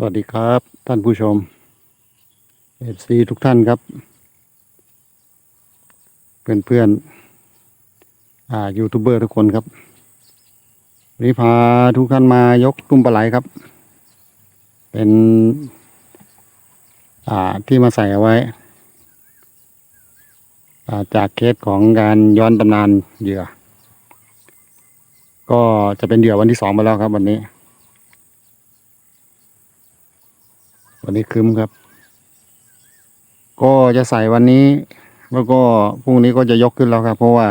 สวัสดีครับท่านผู้ชมเอฟซีทุกท่านครับ เพื่อนเพื่อนอ่ายูทูบเบอร์ทุกคนครับวันนี้พาทุกท่านมายกตุ้มปลาไหลครับ เป็น อ่าที่มาใส่เอาไว้ อ่าจากเคสของการย้อนตำนานเหยื่อ ก็จะเป็นเหยื่อวันที่สองไปแล้วครับวันนี้ วันนี้คืมครับ ก็จะใส่วันนี้ แล้วก็พรุ่งนี้ก็จะยกขึ้นแล้วครับ เพราะว่า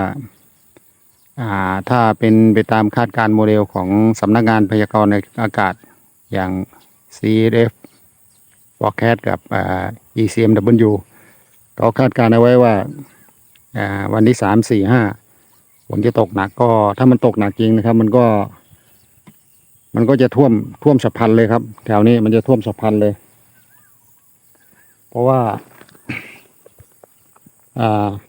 อ่า ถ้าเป็นไปตามคาดการโมเดลของสำนักงานพยากรณ์อากาศอย่าง CF Forecast กับอ่า ECMW เขาคาดการณ์เอาไว้ว่าอ่าวันที่สามสี่ห้าฝนจะตกหนักก็ ถ้ามันตกหนักจริงนะครับ มันก็ มันก็จะท่วมท่วมสะพานเลยครับ แถวนี้มันจะท่วมสะพานเลย ราะว่า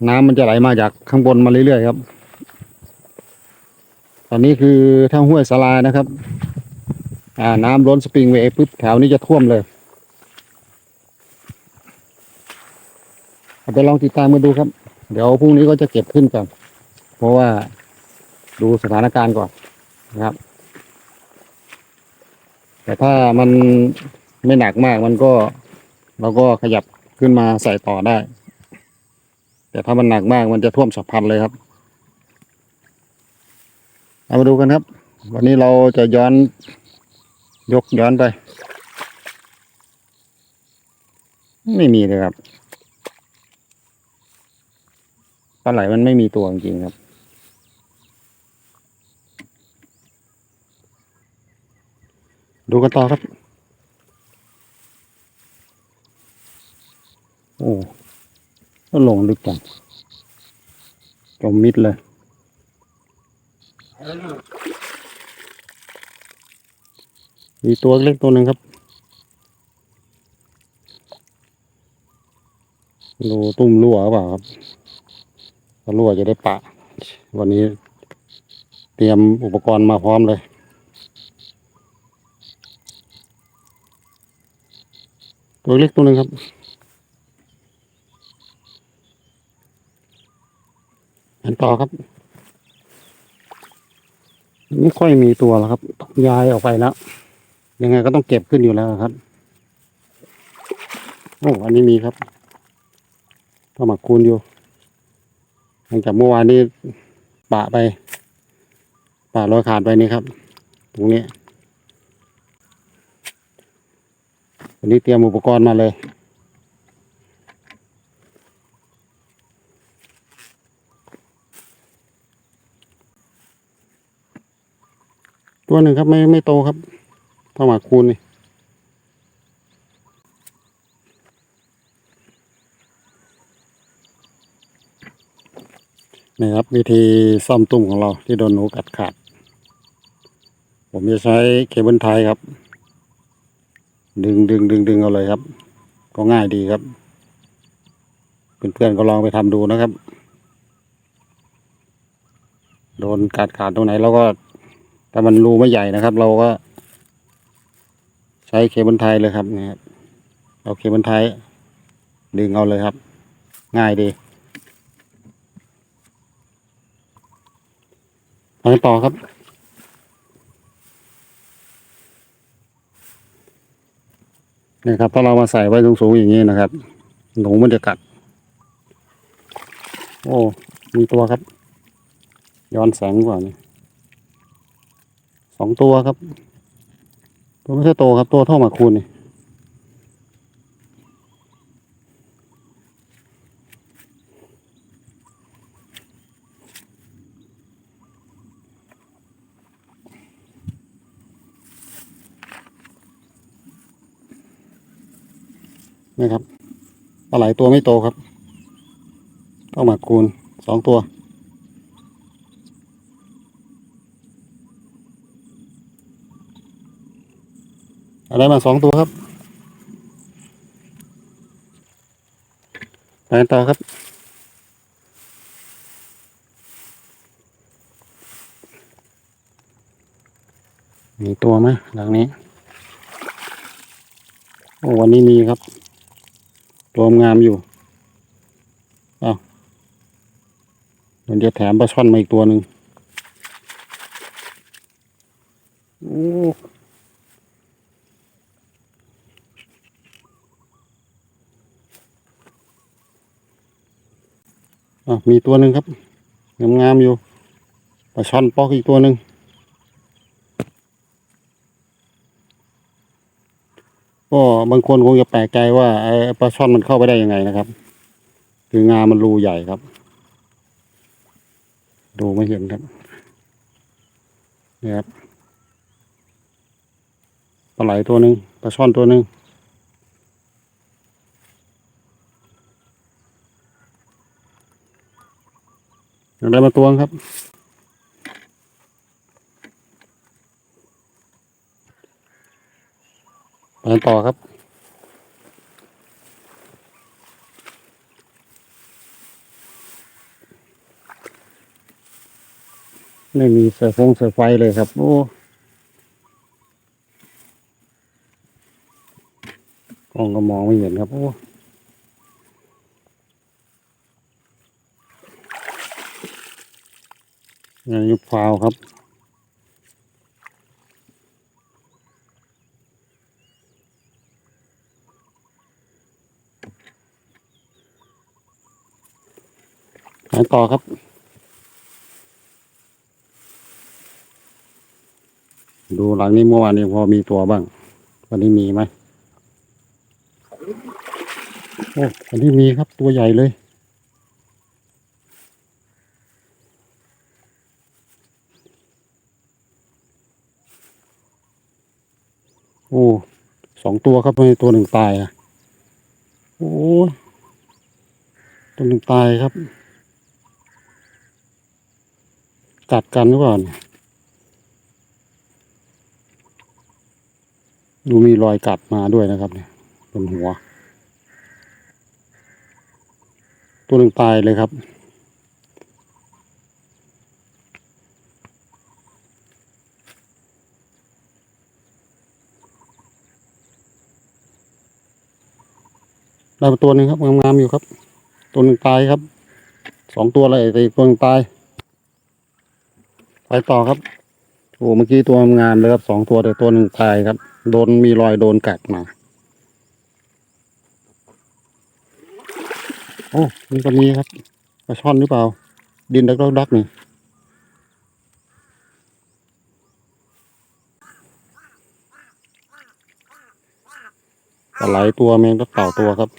น้ำมันจะไหลมาจากข้างบนมาเรื่อยๆครับ ตอนนี้คือทางห้วยสลานะครับ น้ำล้นสปริงเวย์ปุ๊บแถวนี้จะท่วมเลยเไปลองติดตามมาดูครับ เดี๋ยวพรุ่งนี้ก็จะเก็บขึ้นก่อน เพราะว่าดูสถานการณ์ก่อนนะครับ แต่ถ้ามันไม่หนักมากมันก็ เราก็ขยับขึ้นมาใส่ต่อได้ แต่ถ้ามันหนักมากมันจะท่วมสะพานเลยครับเอามาดูกันครับ วันนี้เราจะย้อนยกย้อนไป ไม่มีเลยครับปลาไหลมันไม่มีตัวจริงครับ ดูกันต่อครับ โอ้ก็ลงลึกจังจมมิดเลย มีตัวเล็กตัวหนึ่งครับรูตุ้มรั่วหรือเปล่าครับถ้ารั่วจะได้ปะ วันนี้เตรียมอุปกรณ์มาพร้อมเลยตัวเล็กตัวหนึ่งครับ อันต่อครับ ไม่ค่อยมีตัวแล้วครับย้ายออกไปแล้ว ยังไงก็ต้องเก็บขึ้นอยู่แล้วครับ โอ้อันนี้มีครับก็หมักคูณอยู่หลังจากเมื่อวานนี้ปะไปปะรอยขาดไปนี่ครับ ตรงนี้วันนี้เตรียมอุปกรณ์มาเลย ตัวหนึ่งครับไม่ไม่โตครับเท่าหมากคูณนี่นี่ครับวิธีซ่อมตุ้มของเราที่โดนหนูกัดขาด ผมจะใช้เคเบิลไทยครับ ดึงดึงดึงดึงเอาเลยครับ ก็ง่ายดีครับ เพื่อนๆก็ลองไปทำดูนะครับ โดนกัดขาดตรงไหนเราก็ ถ้ามันรูไม่ใหญ่นะครับ เราก็ ใช้เคเบิลไทยเลยครับนี่ครับเอาเคเบิลไทยดึงเอาเลยครับ ง่ายดีไปต่อครับนี่ครับถ้าเรามาใส่ไว้สูงๆอย่างนี้นะครับ หนูมันจะกัด โอ้ มีตัวครับ ย้อนแสงกว่านี่ สองตัวครับ ตัวไม่ใช่โตครับ ตัวเท่าหมาคูณนี่นี่ครับปลาไหลตัวไม่โตครับเท่าหมากคูณสองตัว ไรมาสองตัวครับไปต่อครับ มีตัวไหมหลังนี้ โอ้วันนี้มีครับ ตัวงามอยู่อ้าวมันจะแถมปลาช่อนมาอีกตัวหนึ่งโอ้ อะมีตัวหนึ่งครับงามๆอยู่ปลาช่อนปอกอีกตัวหนึ่งก็บางคนคงจะแปลกใจว่าไอ้ปลาช่อนมันเข้าไปได้ยังไงนะครับ คืองามันรูใหญ่ครับ ดูไม่เห็นครับนี่ครับปลาไหลตัวหนึ่งปลาช่อนตัวหนึ่ง ยังได้มาตัวครับ ไปกันต่อครับ ไม่มีเสือฟงเสือไฟเลยครับ โอ้กล้องก็มองไม่เห็นครับ โอ้ ยายุบฟาวครับไปต่อครับดูหลังนี้เมื่อวานนี้พอมีตัวบ้าง วันนี้มีไหมโอ้วันนี้มีครับตัวใหญ่เลย โอ้สองตัวครับไม่ตัวหนึ่งตายอะโอ้ตัวหนึ่งตายครับ กัดกันหรือเปล่าเนี่ยดูมีรอยกัดมาด้วยนะครับเนี่ยบนหัว ตัวหนึ่งตายเลยครับ ได้มาตัวหนึ่งครับงามๆอยู่ครับ ตัวหนึ่งตายครับสองตัวเลยแต่อีกตัวหนึ่งตายไปต่อครับโอ้เมื่อกี้ตัวงามเลยครับสองตัวแต่ตัวหนึ่งตายครับ โดนมีรอยโดนกัดมาโอ้นี่ก็มีครับปลาช่อนหรือเปล่า ดินดักดักดักนี่ปลาไหลตัวแมงก็เต่าตัวครับ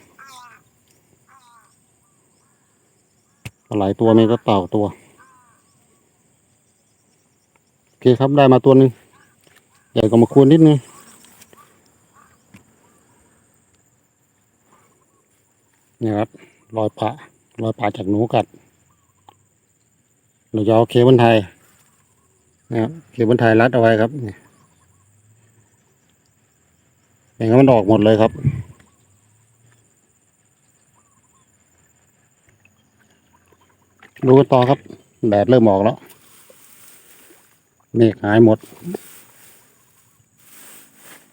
ปลาไหลตัวแมงก็เต่าตัว โอเคครับได้มาตัวหนึ่งใหญ่กว่ามาควรนิดนึงเนี่ยครับรอยปะรอยปะจากหนูกัดเราจะเอาเคเบิลไทยนะครับเคเบิลไทยรัดเอาไว้ครับนี่ย่างนั้นมันออกหมดเลยครับ ดูต่อครับ แดดเริ่มออกแล้ว เมฆหายหมด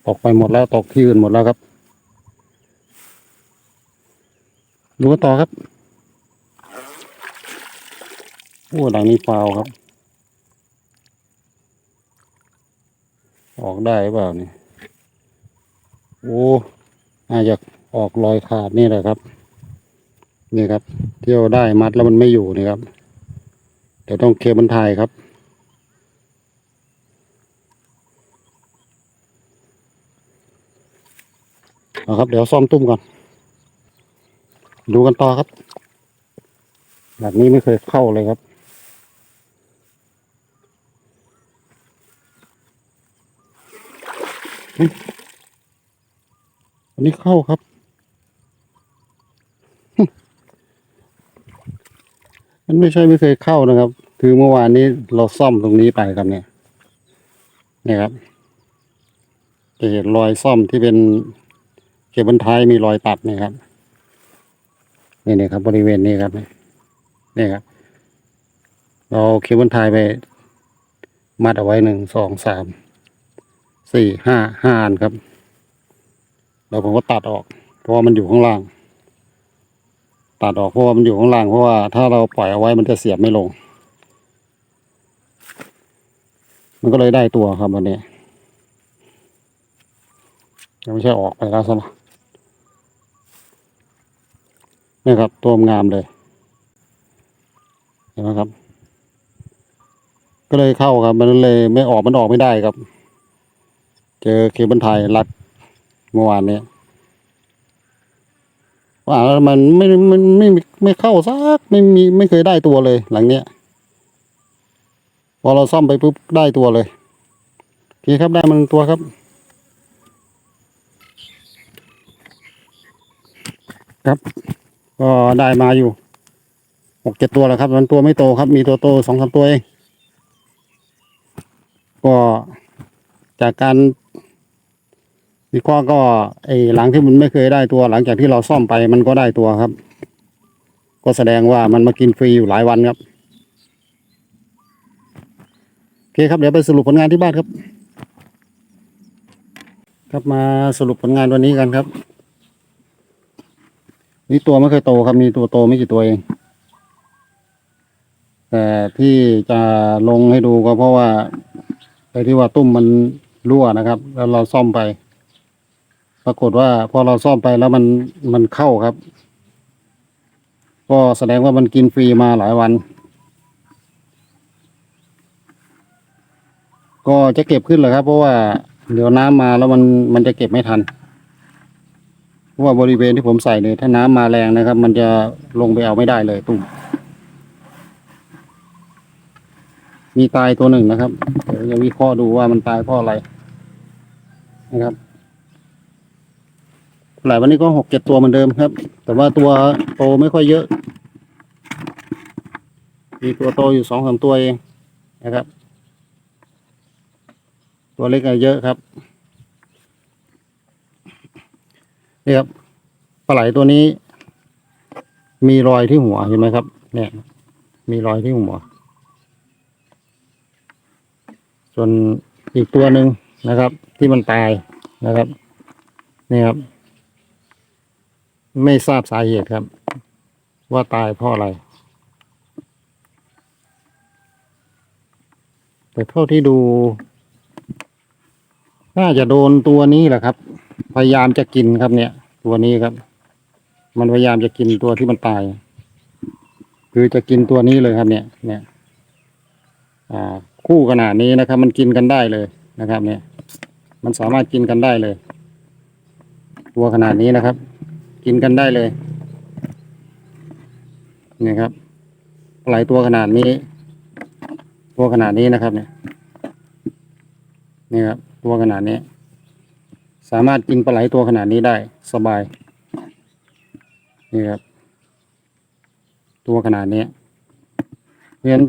ตกไปหมดแล้วตกที่อื่นหมดแล้วครับดูต่อครับ โอ้ดังนี้ฟาวครับ ออกได้เปล่านี่ โอ้อาจจะออกรอยขาดนี่แหละครับ นี่ครับ เที่ยวได้มัดแล้วมันไม่อยู่นี่ครับ เดี๋ยวต้องเคเบันไทยครับ เอาครับ เดี๋ยวซ่อมตุ้มก่อน ดูกันต่อครับ แบบนี้ไม่เคยเข้าเลยครับอันนี้เข้าครับ มันไม่ใช่ไม่เคยเข้านะครับ คือเมื่อวานนี้เราซ่อมตรงนี้ไปครับเนี่ยนี่ครับจะเห็นรอยซ่อมที่เป็นเคเบิลไทยมีรอยตัดเนี่ยครับนี่นี่ครับ บริเวณนี้ครับนี่นี่ครับ เราเอาเคเบิลไทยไป มัดเอาไว้หนึ่งสองสามสี่ห้าห้าอันครับแล้วผมก็ตัดออก เพราะว่ามันอยู่ข้างล่าง ตัดออกเพราะว่ามันอยู่ข้างล่างเพราะว่าถ้าเราปล่อยเอาไว้มันจะเสียบไม่ลง มันก็เลยได้ตัวครับวันนี้ยังไม่ใช่ออกไปแล้วซะละนี่ครับตัวงามเลยเห็นไหมครับ ก็เลยเข้าครับ มันเลยไม่ออกมันออกไม่ได้ครับ เจอเคเบิลไทยรัดเมื่อวานเนี้ย ว่าแล้วมันไม่ไม่ไม่ไม่เข้าซักไม่มีไม่เคยได้ตัวเลย หลังเนี้ยพอเราซ่อมไปปุ๊บได้ตัวเลยโอเคครับได้มันตัวครับ ครับก็ได้มาอยู่หกเจ็ดตัวแล้วครับ มันตัวไม่โตครับ มีตัวโตสองสามตัวเองก็จากการ วิเคราะห์ก็ไอหลังที่มันไม่เคยได้ตัว หลังจากที่เราซ่อมไปมันก็ได้ตัวครับ ก็แสดงว่ามันมากินฟรีอยู่หลายวันครับโอเคครับเดี๋ยวไปสรุปผลงานที่บ้านครับ ครับมาสรุปผลงานวันนี้กันครับ นี่ตัวไม่เคยโตครับมีตัวโตไม่กี่ตัวเองแต่ที่จะลงให้ดูก็เพราะว่าไอ้ที่ว่าตุ้มมันรั่วนะครับ แล้วเราซ่อมไป ปรากฏว่าพอเราซ่อมไปแล้วมันมันเข้าครับ ก็แสดงว่ามันกินฟรีมาหลายวัน ก็จะเก็บขึ้นเลยครับ เพราะว่าเดี๋ยวน้ำมาแล้วมันมันจะเก็บไม่ทัน เพราะว่าบริเวณที่ผมใส่เนี่ยถ้าน้ำมาแรงนะครับ มันจะลงไปเอาไม่ได้เลยตุ้มมีตายตัวหนึ่งนะครับ เดี๋ยวจะวิเคราะห์ดูว่ามันตายเพราะอะไรนะครับ หลายวันนี้ก็หกเจ็ดตัวเหมือนเดิมครับ แต่ว่าตัวโตไม่ค่อยเยอะ มีตัวโตอยู่สองสามตัวเองนะครับ ตัวเล็กอะเยอะครับนี่ครับปลาไหลตัวนี้ มีรอยที่หัวเห็นไหมครับ เนี่ย มีรอยที่หัว ส่วนอีกตัวหนึ่งนะครับ ที่มันตายนะครับ นี่ครับ ไม่ทราบสาเหตุครับ ว่าตายเพราะอะไร แต่เท่าที่ดู น่าจะโดนตัวนี้แหละครับ พยายามจะกินครับเนี่ย ตัวนี้ครับ มันพยายามจะกินตัวที่มันตาย คือจะกินตัวนี้เลยครับ เนี่ย เนี่ย อ่า คู่ขนาดนี้นะครับ มันกินกันได้เลยนะครับ เนี่ย มันสามารถกินกันได้เลย ตัวขนาดนี้นะครับ กินกันได้เลยนี่ครับปลายตัวขนาดนี้ ตัวขนาดนี้นะครับ เนี่ยนี่ครับตัวขนาดนี้ สามารถกินปลาไหลตัวขนาดนี้ได้ สบายนี่ครับ ตัวขนาดนี้เพราะฉะนั้น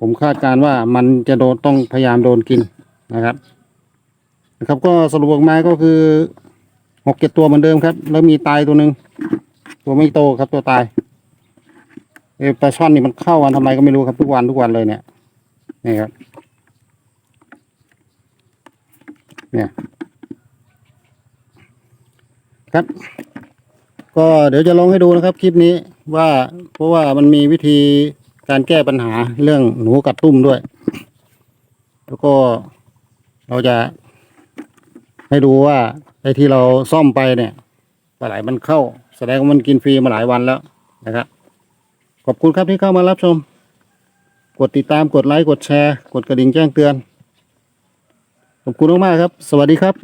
ผมคาดการณ์ว่ามันจะโดนต้องพยายามโดนกินนะครับ นะครับก็สรุปออกมาก็คือ หกเจ็ดตัวเหมือนเดิมครับ แล้วมีตายตัวหนึ่งตัวไม่โตครับตัวตายเอปลาช่อนนี่มันเข้าวันทำไมก็ไม่รู้ครับทุกวันทุกวันเลยเนี่ยนี่ครับเนี่ยครับ ก็เดี๋ยวจะลองให้ดูนะครับ คลิปนี้ว่าเพราะว่ามันมีวิธีการแก้ปัญหาเรื่องหนูกัดตุ้มด้วย แล้วก็เราจะ ให้ดูว่าไอ้ที่เราซ่อมไปเนี่ยปลาไหลมันเข้า แสดงว่ามันกินฟรีมาหลายวันแล้วนะครับขอบคุณครับที่เข้ามารับชม กดติดตามกดไลค์กดแชร์ กดกระดิ่งแจ้งเตือนขอบคุณมากๆครับ สวัสดีครับ